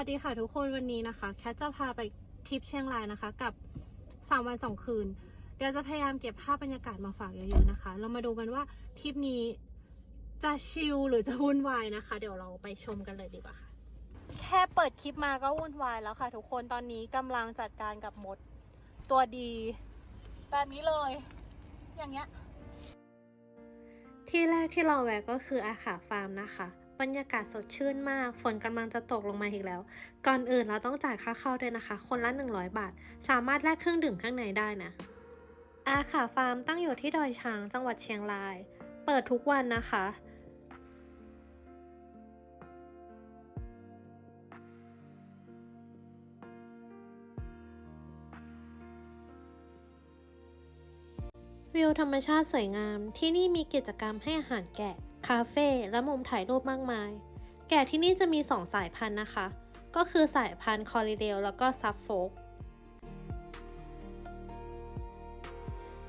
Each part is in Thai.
วัสดีค่ะทุกคนวันนี้นะคะแคทจะพาไปทริปเชียงรายนะคะ กับ 3 วัน 2 คืน เดี๋ยวจะพยายามเก็บภาพบรรยากาศมาฝากเยอะๆนะคะ เรามาดูกันว่าทริปนี้จะชิลหรือจะวุ่นวายนะคะ เดี๋ยวเราไปชมกันเลยดีกว่าค่ะ แค่เปิดคลิปมาก็วุ่นวายแล้วค่ะ ทุกคนตอนนี้กำลังจัดการกับมดตัวดี แบบนี้เลย อย่างเงี้ยที่แรกที่เราแวะก็คืออาขาฟาร์มนะคะ บรรยากาศสดชื่นมาก ฝนกำลังจะตกลงมาอีกแล้ว ก่อนอื่นเราต้องจ่ายค่าเข้าด้วยนะคะ คนละ 100 บาท สามารถแลกเครื่องดื่มข้างในได้นะ อาขาฟาร์มตั้งอยู่ที่ดอยช้างจังหวัดเชียงราย เปิดทุกวันนะคะวิวธรรมชาติสวยงาม ที่นี่มีกิจกรรมให้อาหารแกะ คาเฟ่และมุมถ่ายรูปมากมาย แก่ที่นี่จะมี 2 สายพันธุ์นะคะ ก็คือสายพันธุ์คอริเดลแล้วก็ซับโฟก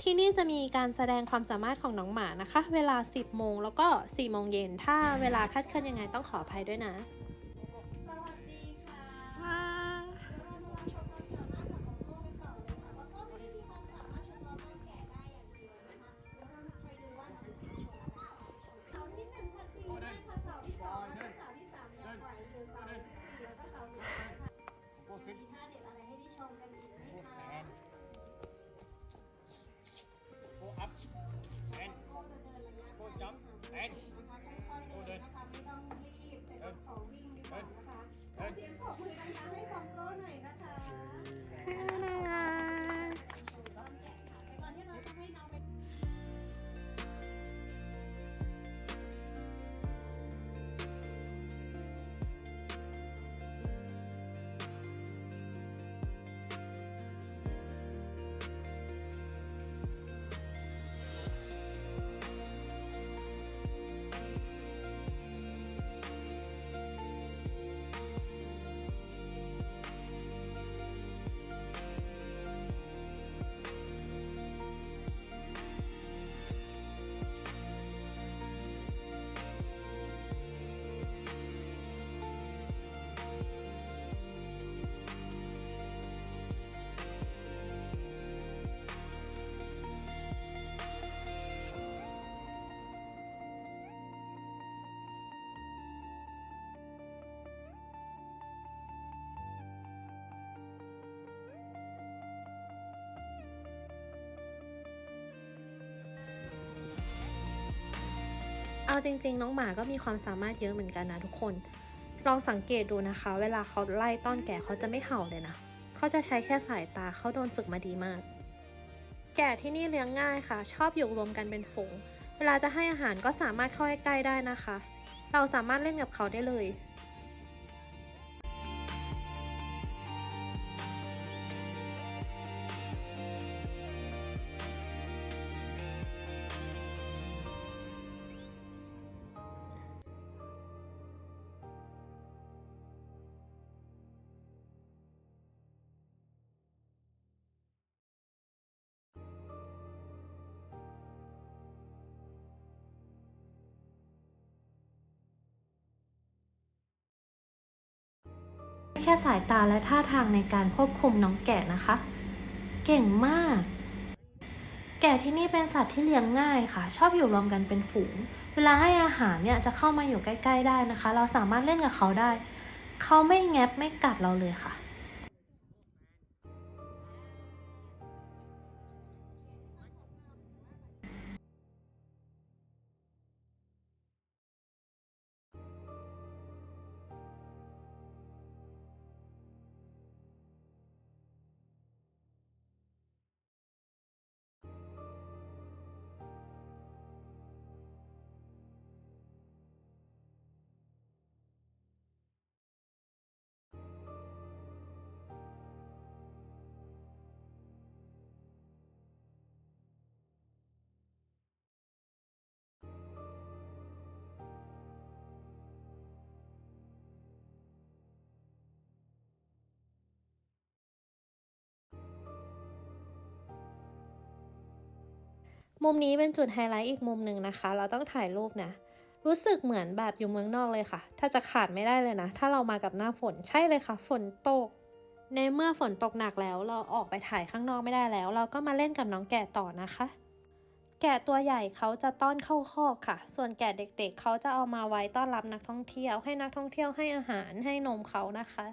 ที่นี่จะมีการแสดงความสามารถของน้องหมานะคะ เวลา 10 โมงแล้วก็ 4 โมงเย็น ถ้าเวลาคลาดเคลื่อนยังไงต้องขออภัยด้วยนะ มีท่าเด็ดอะไรให้ได้ชมกันอีกไหมคะ Go up and โก้จะเดินระยะโก้ไกลจับนะคะ and เอาจริง ๆ น้องหมาก็มีความสามารถเยอะเหมือนกันนะทุกคน ลองสังเกตดูนะคะ เวลาเขาไล่ต้อนแกะเขาจะไม่เห่าเลยนะ เขาจะใช้แค่สายตาเขาโดนฝึกมาดีมาก แกะที่นี่เลี้ยงง่ายค่ะ ชอบอยู่รวมกันเป็นฝูง เวลาจะให้อาหารก็สามารถเข้าใกล้ได้นะคะ เราสามารถเล่นกับเขาได้เลย แค่สายตาและท่าทางในการควบคุมน้องแกะนะคะ เก่งมาก แกะที่นี่เป็นสัตว์ที่เลี้ยงง่ายค่ะ ชอบอยู่รวมกันเป็นฝูง เวลาให้อาหารเนี่ยจะเข้ามาอยู่ใกล้ ๆ ได้นะคะ เราสามารถเล่นกับเขาได้ เขาไม่แงบไม่กัดเราเลยค่ะ มุมนี้เป็นจุดไฮไลท์อีกมุมหนึ่งนะคะ เราต้องถ่ายรูปนะรู้สึกเหมือนแบบอยู่เมืองนอกเลยค่ะ ถ้าจะขาดไม่ได้เลยนะ ถ้าเรามากับหน้าฝนใช่เลยค่ะ ฝนตก ในเมื่อฝนตกหนักแล้ว เราออกไปถ่ายข้างนอกไม่ได้แล้ว เราก็มาเล่นกับน้องแกะต่อนะคะ แกะตัวใหญ่เขาจะต้อนเข้าคอกค่ะ ส่วนแกะเด็กๆ เขาจะเอามาไว้ต้อนรับนักท่องเที่ยว ให้นักท่องเที่ยวให้อาหารให้นมเขานะคะ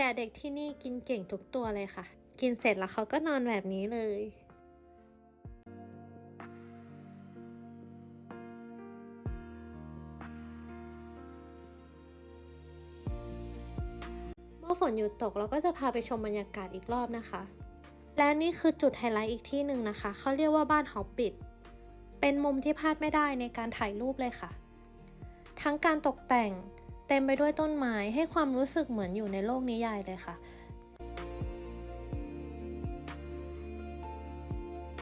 แกะเด็กที่นี่กินเก่งทุกตัวเลยค่ะ กินเสร็จแล้วเขาก็นอนแบบนี้เลยเมื่อฝนหยุดตกเราก็จะพาไปชมบรรยากาศอีกรอบนะคะ และนี่คือจุดไฮไลท์อีกที่หนึ่งนะคะ เขาเรียกว่าบ้านฮอบบิทเป็นมุมที่พลาดไม่ได้ในการถ่ายรูปเลยค่ะ ทั้งการตกแต่ง เต็มไปด้วยต้นไม้ให้ความรู้สึกเหมือนอยู่ในโลกนิยายเลยค่ะ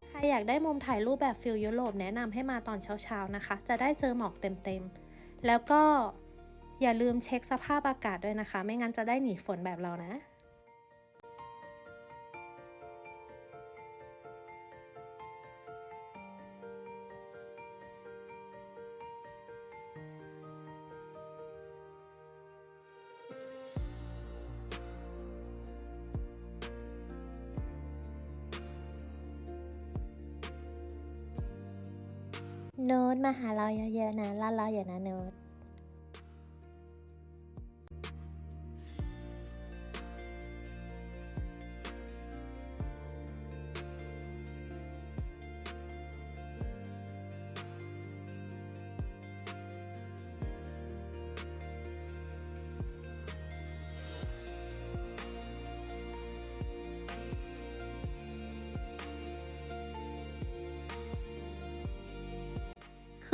ใครอยากได้มุมถ่ายรูปแบบฟิลยุโรปแนะนำให้มาตอนเช้าๆนะคะ จะได้เจอหมอกเต็มๆ แล้วก็อย่าลืมเช็คสภาพอากาศด้วยนะคะ ไม่งั้นจะได้หนีฝนแบบเรานะ โน้ตมาหาเราเยอะๆนะล่าเราอย่านะโน้ต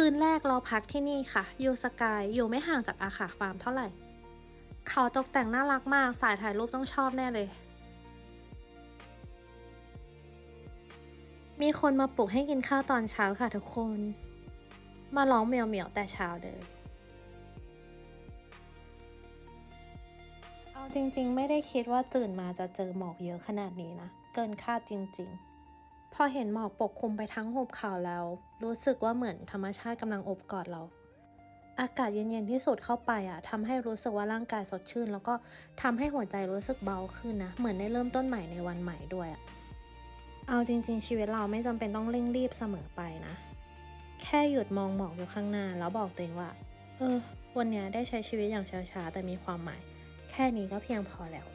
คืนแรกเราพักที่นี่ค่ะยูสกายอยู่ไม่ห่างจากอาขาฟาร์มเท่าไหร่ เขาตกแต่งน่ารักมากสายถ่ายรูปต้องชอบแน่เลย มีคนมาปลุกให้กินข้าวตอนเช้าค่ะทุกคน มาร้องเหมียวเหมียวแต่เช้าเด้อเอาจริงๆ ไม่ได้คิดว่าตื่นมาจะเจอหมอกเยอะขนาดนี้นะ เกินคาดจริง ๆ พอเห็นหมอกปกคลุมไปทั้งหุบเขาแล้ว รู้สึกว่าเหมือนธรรมชาติกำลังอบกอดเรา อากาศเย็นๆที่สุดเข้าไปอะทำให้รู้สึกว่าร่างกายสดชื่น แล้วก็ทำให้หัวใจรู้สึกเบาขึ้นนะ เหมือนได้เริ่มต้นใหม่ในวันใหม่ด้วยอะเอาจริง ๆ ชีวิตเราไม่จำเป็นต้องเร่งรีบเสมอไปนะ แค่หยุดมองหมอกอยู่ข้างหน้า แล้วบอกตัวเองว่า เออ วันนี้ได้ใช้ชีวิตอย่างช้าๆแต่มีความหมาย แค่นี้ก็เพียงพอแล้ว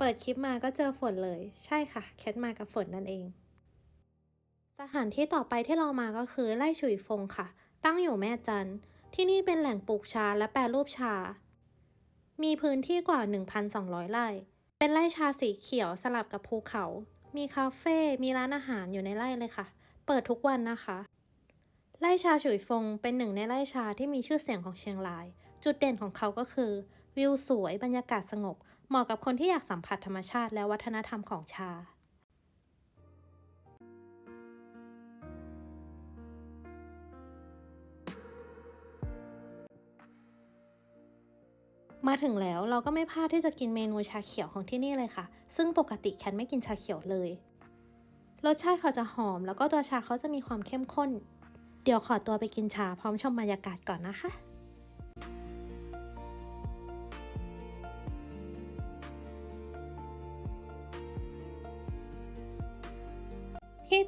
เปิดคลิปมาก็เจอฝนเลย ใช่ค่ะ แคทมากับฝนนั่นเอง สถานที่ต่อไปที่เรามาก็คือไร่ฉุยฟงค่ะ ตั้งอยู่แม่จันที่นี่เป็นแหล่งปลูกชาและแปรรูปชา มีพื้นที่กว่า 1,200 ไร่ เป็นไร่ชาสีเขียวสลับกับภูเขา มีคาเฟ่ มีร้านอาหารอยู่ในไร่เลยค่ะ เปิดทุกวันนะคะ ไร่ชาฉุยฟงเป็นหนึ่งในไร่ชาที่มีชื่อเสียงของเชียงราย จุดเด่นของเขาก็คือ วิวสวย บรรยากาศสงบ เหมาะกับคนที่อยากสัมผัสธรรมชาติและวัฒนธรรมของชา มาถึงแล้วเราก็ไม่พลาดที่จะกินเมนูชาเขียวของที่นี่เลยค่ะ ซึ่งปกติแคนไม่กินชาเขียวเลย รสชาติเขาจะหอม แล้วก็ตัวชาเขาจะมีความเข้มข้น เดี๋ยวขอตัวไปกินชาพร้อมชมบรรยากาศก่อนนะคะ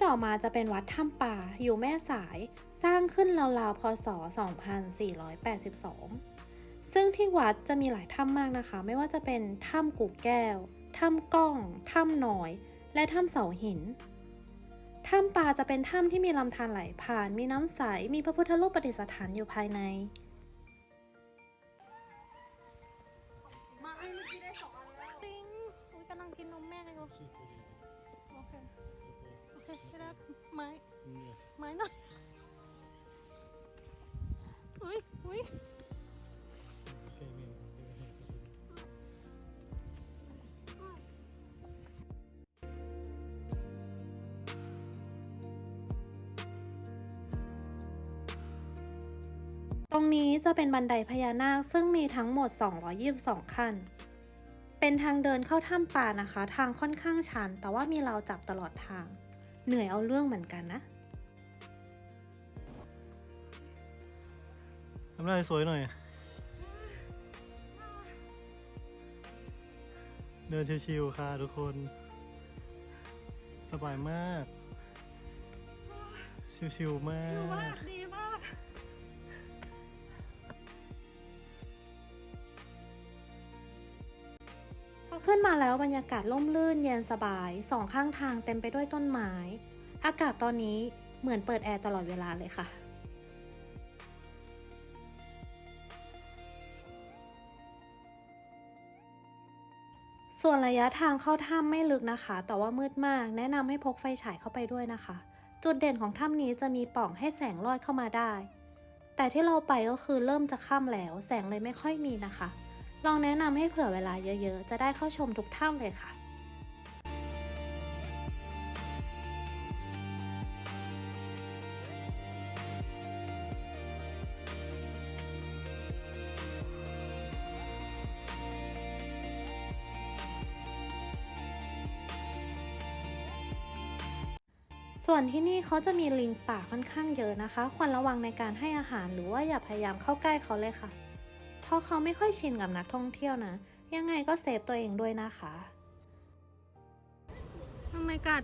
ต่อมาจะเป็นวัดถ้ำป่าอยู่แม่สาย สร้างขึ้นราวๆพศ 2482 ซึ่งที่วัดจะมีหลายถ้ำมากนะคะ ไม่ว่าจะเป็นถ้ำกู่แก้ว ถ้ำก้อง ถ้ำน้อย และถ้ำเสาหิน ถ้ำป่าจะเป็นถ้ำที่มีลำธารไหลผ่าน มีน้ำใส มีพระพุทธรูปประดิษฐานอยู่ภายใน อยหน่อยอุ้ยอุ้ยตรงนี้จะเป็นบันไดพญานาคซึ่งมีทั้งหมด 222 ขั้น เป็นทางเดินเข้าถ้ำป่านะคะ ทางค่อนข้างชัน แต่ว่ามีเราจับตลอดทาง เหนื่อยเอาเรื่องเหมือนกันนะ ทำได้สวยหน่อย เดินชิวๆค่ะทุกคน สบายมาก ชิวๆมากดีมาก พอขึ้นมาแล้วบรรยากาศร่มรื่นเย็นสบาย สองข้างทางเต็มไปด้วยต้นไม้ อากาศตอนนี้เหมือนเปิดแอร์ตลอดเวลาเลยค่ะ ส่วนระยะทางเข้าถ้ำไม่ลึกนะคะ แต่ว่ามืดมาก แนะนำให้พกไฟฉายเข้าไปด้วยนะคะ จุดเด่นของถ้ำนี้จะมีป่องให้แสงลอดเข้ามาได้ แต่ที่เราไปก็คือเริ่มจะค่ำแล้ว แสงเลยไม่ค่อยมีนะคะ ลองแนะนำให้เผื่อเวลาเยอะๆ จะได้เข้าชมทุกถ้ำเลยค่ะ ส่วนที่นี่เขาจะมีลิงป่าค่อนข้างเยอะนะคะ ควรระวังในการให้อาหารหรือว่าอย่าพยายามเข้าใกล้เขาเลยค่ะ เพราะเขาไม่ค่อยชินกับนักท่องเที่ยวนะ ยังไงก็เซฟตัวเองด้วยนะคะทำไมกัด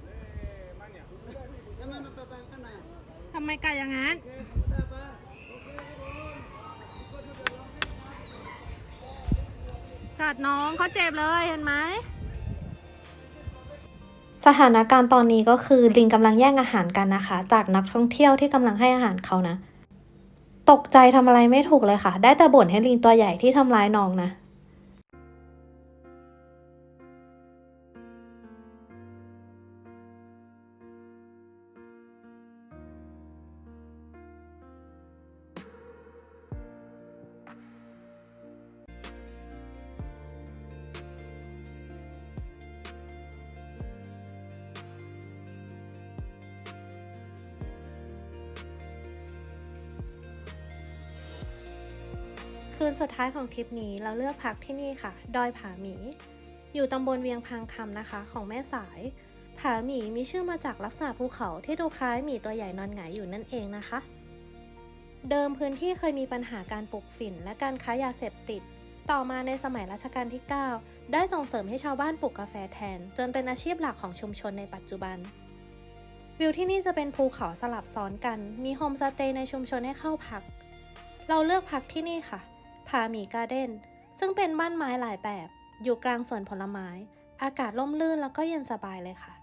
ทำไมกัดอย่างนั้นกัดน้องเขาเจ็บเลยเห็นไหม สถานการณ์ตอนนี้ก็คือลิงกำลังแย่งอาหารกันนะคะ จากนักท่องเที่ยวที่กำลังให้อาหารเขานะ ตกใจทำอะไรไม่ถูกเลยค่ะ ได้แต่บ่นให้ลิงตัวใหญ่ที่ทำร้ายน้องนะ คืนสุดท้ายของทริปนี้เราเลือกพักที่นี่ค่ะ ดอยผาหมี อยู่ตำบลเวียงพังคำนะคะ ของแม่สาย ผาหมีมีชื่อมาจากลักษณะภูเขาที่ดูคล้ายหมีตัวใหญ่นอนหงายอยู่นั่นเองนะคะ เดิมพื้นที่เคยมีปัญหาการปลูกฝิ่น และการค้ายาเสพติด ต่อมาในสมัยรัชกาลที่ 9 ได้ส่งเสริมให้ชาวบ้านปลูกกาแฟแทน จนเป็นอาชีพหลักของชุมชนในปัจจุบันวิวที่นี่จะเป็นภูเขาสลับซ้อนกัน มีโฮมสเตย์ในชุมชนให้เข้าพัก เราเลือกพักที่นี่ค่ะ ผาหมีการ์เด้น ซึ่งเป็นบ้านไม้หลายแบบ อยู่กลางสวนผลไม้ อากาศร่มรื่นแล้วก็เย็นสบายเลยค่ะ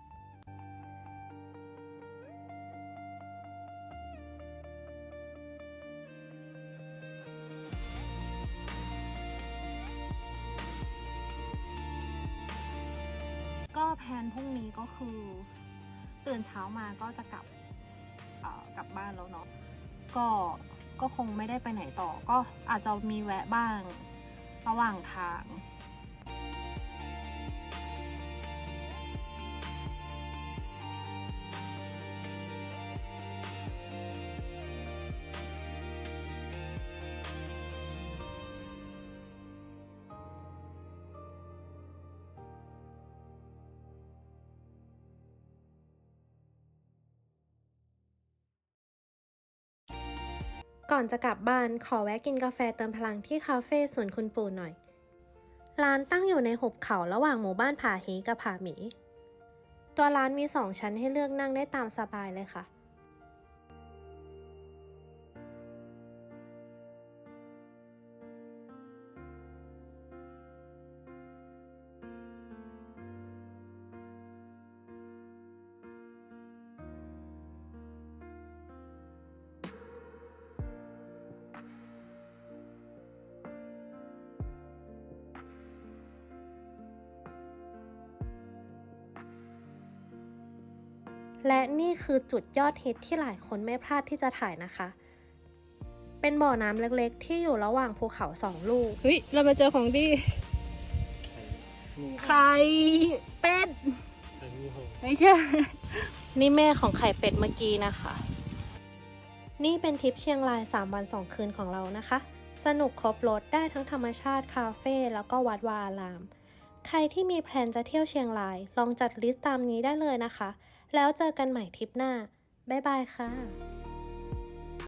ก็แผนพรุ่งนี้ก็คือ ตื่นเช้ามาก็จะกลับกลับบ้านแล้วเนาะก็ ก็คงไม่ได้ไปไหนต่อ ก็อาจจะมีแวะบ้างระหว่างทาง ก่อนจะกลับบ้านขอแวะกินกาแฟเติมพลังที่คาเฟ่สวนคุณปู่หน่อย ร้านตั้งอยู่ในหุบเขาระหว่างหมู่บ้านผาฮีกับผาหมี ตัวร้านมีสองชั้นให้เลือกนั่งได้ตามสบายเลยค่ะ และนี่คือจุดยอดฮิตที่หลายคนไม่พลาดที่จะถ่ายนะคะ เป็นบ่อน้ำเล็กๆ ที่อยู่ระหว่างภูเขาสองลูก เฮ้ย เรามาเจอของดี ไข่เป็ด ไม่ใช่ นี่แม่ของไข่เป็ดเมื่อกี้นะคะ นี่เป็นทริปเชียงราย 3 วัน 2 คืนของเรานะคะ สนุกครบรถได้ทั้งธรรมชาติคาเฟ่แล้วก็วัดวาอาราม ใครที่มีแผนจะเที่ยวเชียงราย ลองจัดลิสต์ตามนี้ได้เลยนะคะ แล้วเจอกันใหม่ทริปหน้า บ๊ายบายค่ะ